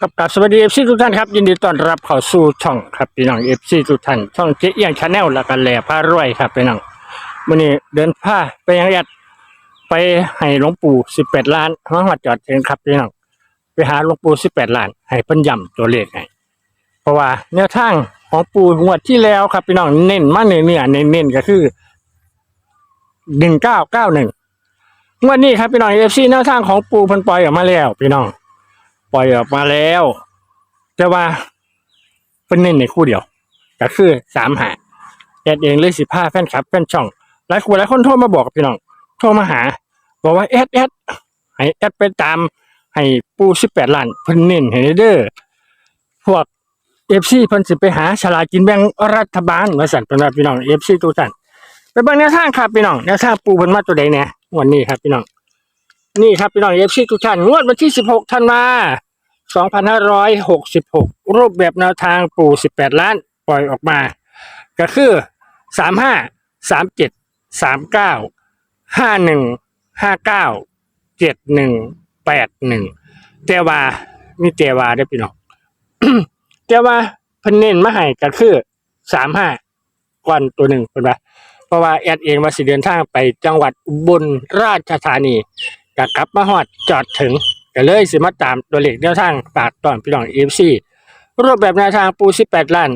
กับกับสวัสดีเอฟซีทุกท่านครับ ยินดีต้อนรับเข้าสู่ช่องครับพี่น้องเอฟซีทุกท่านช่องเจ๊เอียงชาแนลและกันแหล่พารวยครับพี่น้องวันนี้เดินผ้าไปยังแอดไปให้หลวงปู่สิบแปดล้านมาหัดจอดเองครับพี่น้องไปหาหลวงปู่สิบแปดล้าน ให้เพิ่นยำตัวเลขให้เพราะว่าแนวทางของปู่งวดที่แล้วครับพี่น้องเน้นมาเนื้อเนื้อเน้นเน้นๆก็คือหนึ่งเก้าเก้าหนึ่งงวดนี้ครับพี่น้องเอฟซีแนวทางของปู่เพิ่นปล่อยออกมาแล้วพี่น้อง ปล่อยออกมาแล้ว แต่ว่าเป็นเน้นในคู่เดียว ก็คือสามหาแอดเองเลยสิบห้าแฟนคลับแฟนช่องหลายคนหลายคนโทรมาบอกกับพี่น้องโทรมาหา บอกว่าแอดแอดให้แอดไปตาม ให้ปูสิบแปดล้านเพิ่นเน้นให้เด้อพวกเอฟซีเพิ่นสิไปหาฉลากินแบ่งรัฐบาลมาสั่นเป็นว่าพี่น้องเอฟซีทุกท่นไปเบิ่งแนวทางครับพี่น้องแนวทางปูเพิ่นมาตัวใดแหน่วันนี้ครับพี่น้อง นี่ครับพี่น้องเอฟซีทุกท่านงวดวันที่ 16ธันวา2566 รูปแบบแนวทางปู่ 18 ล้าน ปล่อยออกมา ก็คือ 35 37 39 51 59 71 81แต่ว่ามีแต่ว่าได้พี่น้องแต่ว่าเพิ่นเน้นมาให้ก็คือ 35ก่อนตัวหนึ่งเพิ่นว่าเพราะว่าแอดเองว่าสิเดินทางไปจังหวัดอุบลราชธานี ก็กลับมาฮอดจอดถึงก็เลยสิมาตามตัวเลขแนวทางฝากตอนพี่น้องเอฟซีรูปแบบแนวทางปู18ล้าน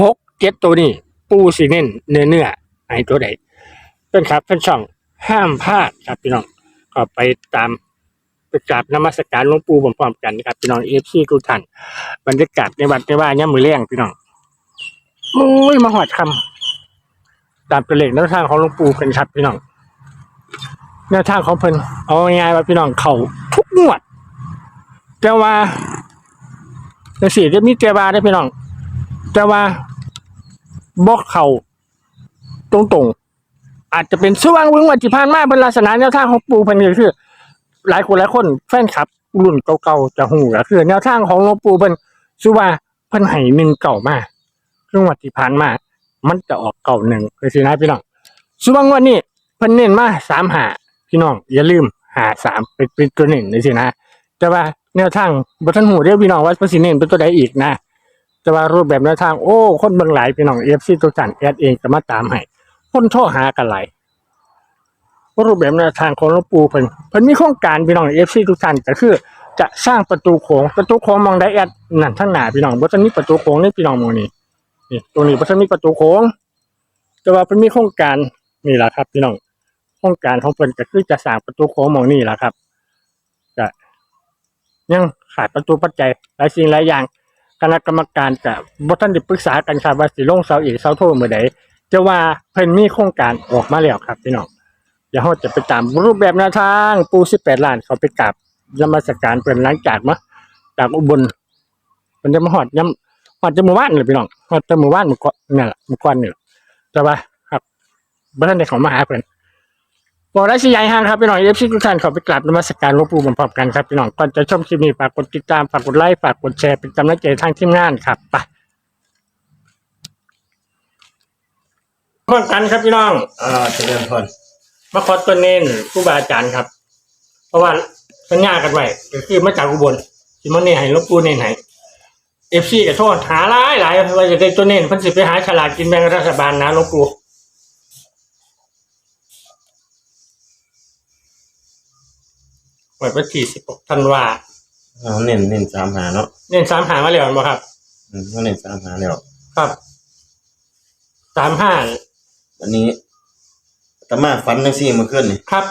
6 7ตัวนี้ ปูสิเน้นเนื้อเนื้อไอ้ตัวใดเป็นครับเป็นช่องห้ามพลาดครับพี่น้องก็ไปตามไปกราบนมัสการหลวงปู่พร้อมๆกันนะครับพี่น้องเอฟซีทุกท่านบรรยากาศในวัดในว่าย่ำมือเลี้ยงพี่น้องโอ้ยมาหอดคำตามตัวเลขแนวทางของหลวงปู่เป็นครับพี่น้อง แนวทางของเพิ่นเอาง่ายๆว่าพี่น้องเขาทุกงวด แต่ว่าจังซี่จะมีแต่ว่าได้พี่น้อง แต่ว่าบอกเขาตรงๆ อาจจะเป็นสว่างวึงวันที่ผ่านมาเป็นลักษณะแนวทางของปู่เพิ่นก็คือ หลายคนหลายคนแฟนคลับ รุ่นเก่าๆจะหูก็คือ แนวทางของหลวงปู่เพิ่นสุว่าเพิ่นให้หนึ่งเก่ามาช่วงวันที่ผ่านมา มันจะออกเก่าหนึ่งคือสินะพี่น้องสุว่างวันนี้เพิ่นเน้นมาสามหา พี่น้องอย่าลืมหาสามเป็นเป็นตัวหนึ่งเลยสินะ แต่ว่าแนวทางบทันหูเรียกพี่น้องว่าเพิ่นสิเน้นเป็นตัวใดอีกนะ แต่ว่ารูปแบบแนวทางโอ้คนเบิ่งหลายพี่น้องเอฟซีตัวจันแอดเองก็มาตามให้คนโทรหากันหลายรูปแบบแนวทางของหลวงปู่เพิ่นเพิ่นมีโครงการพี่น้องเอฟซีทุกท่านก็คือ จะสร้างประตูโค้งประตูโค้งมองได้แอดนั่นทั้งหน้าพี่น้องบ่ทันมีประตูโค้งนี่พี่น้องมองนี่นี่ตรงนี้บ่ทันมีประตูโค้ง แต่ว่าเพิ่นมีโครงการนี่แหละครับพี่น้อง รงการของเพิ่นก็คือจะสร้างประตูโค้งหมองนี่แหละครับก็ยังขาดประตูปัจจัยหลายสิ่งหลายอย่าง คณะกรรมการก็บ่ทันได้ปรึกษากันครับว่าสิลงเสาเอกเสาโทเมื่อใดจะว่าเพิ่นมีโครงการออกมาแล้วครับพี่น้องเดี๋ยวเราจะไปตามรูปแบบแนวทางปู18ล้านเขาไปกราบนมัสการเพิ่นหลังจากมาจากอุบลเพิ่นจะมาฮอดยามฮอดจะมื้อวานนี่พี่น้องฮอดจะมื้อวานมื้อก่อนนี่แหละมื้อก่อนนี่แหละแต่ว่า ครับบ่ทันได้ข้ามาหาเพิ่น บอกได้สิยายห่างครับพี่น้องเอฟซีทุกท่านขอไปกราบนมัสการหลวงปู่พร้อมๆกันครับพี่น้องก่อนจะชมคลิปนี้ฝากกดติดตามฝากกดไลค์ฝากกดแชร์เป็นกำลังใจทางทีมงานครับไปพร้อมกันครับพี่น้องอ่าเจริญพรมาขอตัวเน้นครูบาอาจารย์ครับ เพราะว่าสัญญากันไว้ก็คือมาจากอุบลที่มันเน้นให้หลวงปู่เน้นให้เอฟซีก็โทษหาหลายหลายว่าจะได้ตัวเน้นเพิ่นสิไปหาฉลากกินแบ่งรัฐบาลนะหลวงปู่ ไว้วันที่สิบหกธันวาอ่าเน้นเน้นสามหาเนาะเน้นสามหามาแล้วบ่ครับ อืมเขาเน้นสามหาแล้วครับสามห้าวันนี้อาตมาฝันจังซี่เมื่อคืนนี่ครับ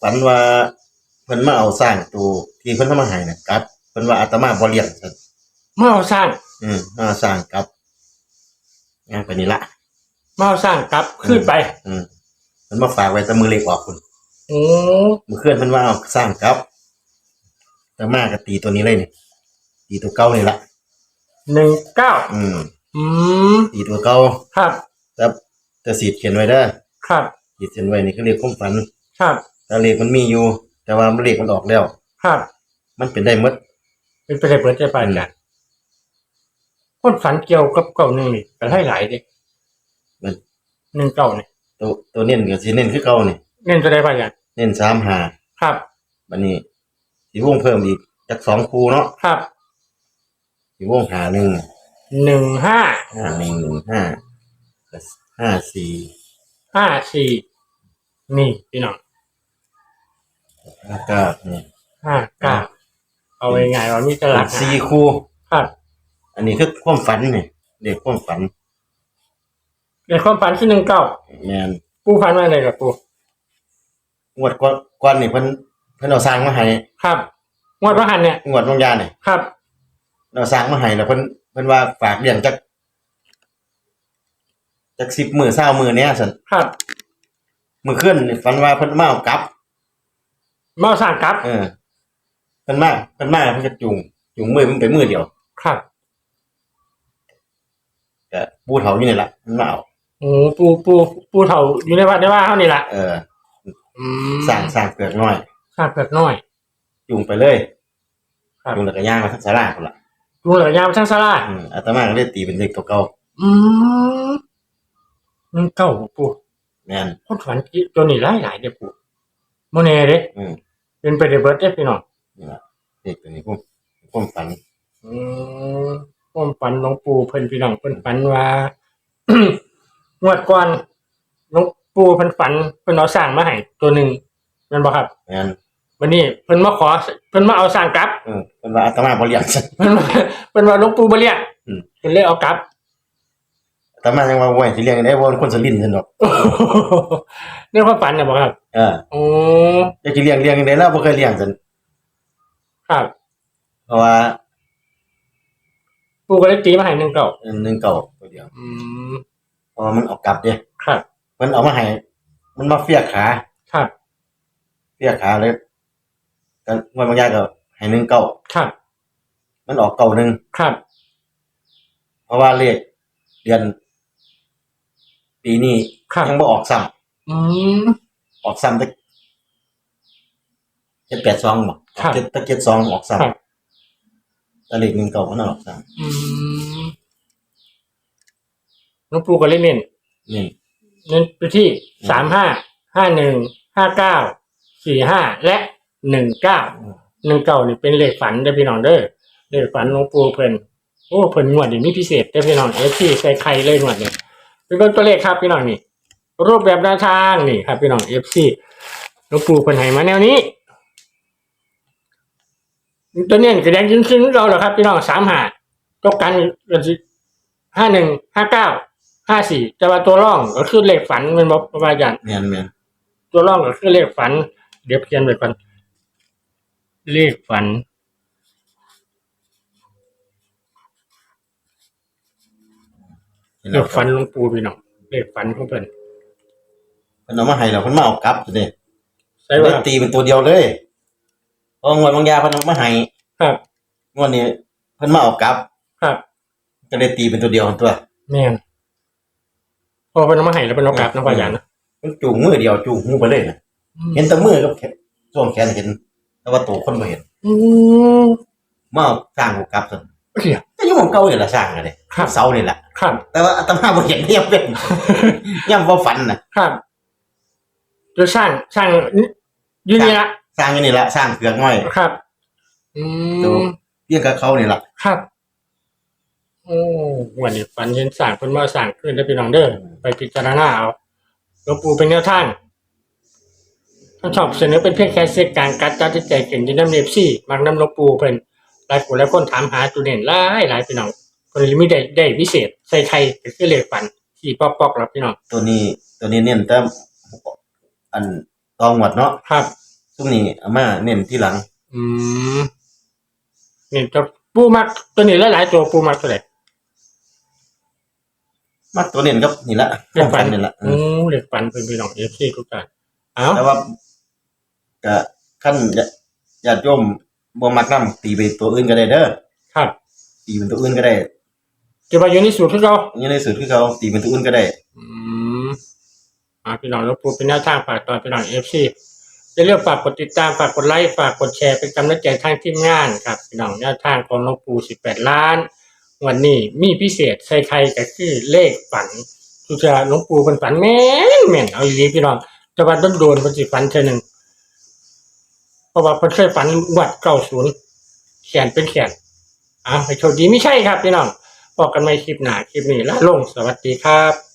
ฝันว่าเพิ่นมาเอาสร้างตัวที่เพิ่นทำมาให้น่ะกลับเพิ่นว่าอาตมาบ่เลี้ยงซั่นเมื่อเอาสร้างอืมมาสร้างกลับงานไปนี่ละเมื่อเอาสร้างกลับขึ้นไป อืมเพิ่นมาฝากไว้แต่มือเล็กออกคุณ โอ้เมื่อคืนเพิ่นว่าเอาสร้างกลับอาตมาก็ตีตัวนี้เลยนี่ตีตัวเก่านี่ละหนึ่งเก้าอืมอืมตีตัวเก่าครับแต่แต่สีดเขียนไว้เด้อครับขีดเขียนไว้นี่คือเลขความฝันครับแต่เลขมันมีอยู่ แต่ว่าเลขมันออกแล้ว ครับมันเป็นได้หมด เป็นไปได้เปิดใจไปกันคนฝันเกี่ยวกับเก่าหนึ่งนี่ก็ให้หลายเดิมัน หนึ่งเก่านี่ตัวตัวเน้นก็สิเน้นคือเก่านี่ เน้นจะได้ไปกันเน้นสามหาครับ บัดนี้สิวงเพิ่มอีกจากสองคูเนาะครับอยู่วงหาหนึ่งหนึ่งห้าห้าหนึ่งหนึ่งห้าห้าสี่ห้าสี่นี่พี่น้องห้าเก้าเนี่ยห้าเก้าเอาง่ายๆว่ามีตลาดสี่คูครับ อันนี้คือความฝันนี่เด็กความฝันในความฝันที่หนึ่งเก้าแมนปูฝันว่าอะไรกับปู งวดก่อนก่อนนี่เพิ่นเพิ่นเอาสร้างมาให้ครับ งวดพระหันเนี่ย งวดวงยาเนี่ยครับ เอาสร้างมาให้แล้วเพิ่นเพิ่นว่าฝากเลี้ยงจักจักสิบมือเศร้ามือเนี้ยสันครับมือขึ้นนี่ฝันว่าเพิ่นมาเอากลับ เมาสั่งกลับ เออเพิ่นมาเพิ่นมาเพิ่นจะจุงจุงมือมันไปมือเดียวครับก็ปูเฒ่าอยู่นี่แหละมันมาเอา โอ้ปูปูปูเถาอยู่ในวัดได้ว่าเท่านี้ละเออ อืมสร้างสร้างเปลือกน้อยสร้างเกิดน้อย จุงไปเลยครับ จุงแล้วก็ย่างมาทั้งศาลาพุ่นล่ะดูเหลือยามช่างสลาอืมอาตมาก็เลยตีเป็นเลขตัวเก่าอืมหนึ่งเก้าปูแม่นคนฝันตัวนี้หลายหลายๆเด้อปูโมเน่เด้อืมเป็นไปได้เบิร์ดเด้อพี่น้องนี่ล่ะเลขตัวนี้ผมผมฝันอืมผมฝันหลวงปู่เพิ่นพี่น้องเพิ่นฝันว่า งวดก่อนหลวง ปู่เพิ่นฝันเพิ่นเอาสร้างมาให้ตัวหนึ่งแม่นบ่ครับแม่นวันนี้เพิ่นมาขอเพิ่นมาเอาสร้างกลับเออเพิ่นว่าอาตมาบ่เลี้ยงฉันเพิ่นว่าเพิ่นว่าหลวงปู่บ่เรียกอืม เพิ่นเลยเอากลับ อาตมายังว่าโว้ยสิเลี้ยงได้บ่เป็นคนสลินซั่นดอกในความฝันน่ะบ่ครับเออโอ้อยากสิเลี้ยงเลี้ยงได้แล้วบ่เคยเลี้ยงซั่นครับเพราะว่าปู่ก็เลยตีมาให้หนึ่งเก้าอันหนึงเก่าตัวเดียวอืมเพราะว่ามันเอากลับเด้ครับ มันเอามาให้มันมาเฟียกขาครับเฟียกขาเลยกันวันบางอย่างก็ให้หนึ่งเก่าครับ มันออกเก่าหนึงครับ เพราะว่าเลขเดือนปีนี้ครับ ยังบ่ออกซ้ำอืมออกซ้ำแต่เจ็ดแปดสองบ่ครับ เจ็ดตะเจ็ดสองออกซ้ครับำแต่เลขหนึ่งเก่ามันออกซ้อืมหลวงปู่ก็เลยเน้นำนี่ เน้นไปที่สามห้าห้าหนึ่งห้าเก้าสี่ห้าและหนึ่งเก้าหนึ่งเก้านี่เป็นเลขฝันเด้อพี่น้องเด้อเลขฝันหลวงปู่เพิ่นโอ้เพิ่นงวดนี่มีพิเศษเด้อพี่น้องเอฟซีใส่ไข่เลยงวดนี่เป็นเบิ่งตัวเลขครับพี่น้องนี่รูปแบบแนวทางนี่ครับพี่น้องเอฟซีหลวงปู่เพิ่นให้มาแนวนี้ ตัวเนี้ยก็แดงยิ่งขึ้นเราเหรอครับพี่น้องสามห้าตกกันกันสิห้าหนึ่งห้าเก้า ห้าสี่แต่ว่าตัวร่องก็คือเลขฝันเป็นบอกประมาณอย่างแม่นแม่นตัวร่องก็คือเลขฝัน เดี๋ยวเขียนไว้ก่อนเลขฝัน เลขฝันหลวงปู่พี่น้องเลขฝันของเพิ่นเพิ่นเอามาให้แล้วเพิ่นมาเอากลับตัวนี้ใช่ได้ว่าตีเป็นตัวเดียวเลยเพราะงวดบางอยางเพิ่นเอามาให้ครับงวดนี้เพิ่นมาเอากลับ ครับ ก็เลยตีเป็นตัวเดียวตัวแม่นพ อเป็นเอามาให้แล้วเป็นเอากลับน้องพยานนะมันจูงมือเดียวจูงหูไปเลยนะเห็นแต่มือกับแขนส่วนแขนเห็น แต่ว่าตัวคนไม่เห็นอืมมาเอาสร้างหูกลับสิเขียก็อยุ่ของเก่าอยู่ละสร้างกันเลยครับเสานี่แหละ ครับแต่ว่าอาตมาบ่เห็นเงียบเป็น ย่ำบ่ฝันน่ะครับจะสร้างสร้างอยูนี่ละสร้างอยู่นี่ละสร้างเกือกน้อยครับ อืดูมเรียกกับเขานี่ละครับ โอ้วันนี้ฝันเห็นสร้างเพิ่นมาสร้างขึ้นได้พี่น้องเด้อไปพิจารณาเอาหลวงปู่เป็นแนวทางท่านชอบเสนอเป็นเพียงแค่เสกการกัดจัดใจเก่งที่น้ำเนฟซี่มักน้ำหลวงปู่เพิ่นหลายคนหลายคนถามหาจุดเด่นหลายหลายพี่น้องคนนี้ไม่ได้ได้พิเศษใส่ไข่ก็คือเลขฝันสี่ปอกปอกๆแล้วพี่น้องตัวนี้ตัวนี้เน้นแต่อันตองหวัดเนาะครับซุ่มนี้เอามาเน้นที่หลัง อืมนี่จะปูมักตัวนี้หลายๆตัวปูมักตัวไหน มาตัวเน้นกับนี่ละเลขฝันนี่ละโอ้เลขฝันเป็นพี่น้องเอฟซีทุกท่านเอ้าแต่ว่าก็ขั้นญาติโยมบ่มักนํตีไปตัวอื่นก็ได้เด้อครับตีเป็นตัวอื่นก็ได้จะมาอยู่ในสูตรที่เรายังในสุดคือเขาตีเป็นตัวอื่นก็ได้ อืมอ่าพี่น้องแล้วปูเป็นแนวทางฝากตอนพี่น้องเอฟซีจะเลือกฝากกดติดตามฝากกดไลค์ฝากกดแชร์เป็นกำลังใจทางทีมงานครับพี่น้องแนวทางของหลวงปู่สิบแปดล้าน วันนี้มีพิเศษใส่ไข่ก็คือเลขฝันทุกจะหลวงปู่เป็นฝันแม่นแม่นเอาอีหลีพี่น้องจะว่าต้นโดนเป็นสิฝันเท่อหนึ่งเพราะว่าเพิ่นเคยฝันวัดเก้าศูนย์แขนเป็นแขนอะไปโชคดีไม่ใช่ครับพี่น้องบอกกันไม่คลิปหนาคลิปนี้และลงสวัสดีครับ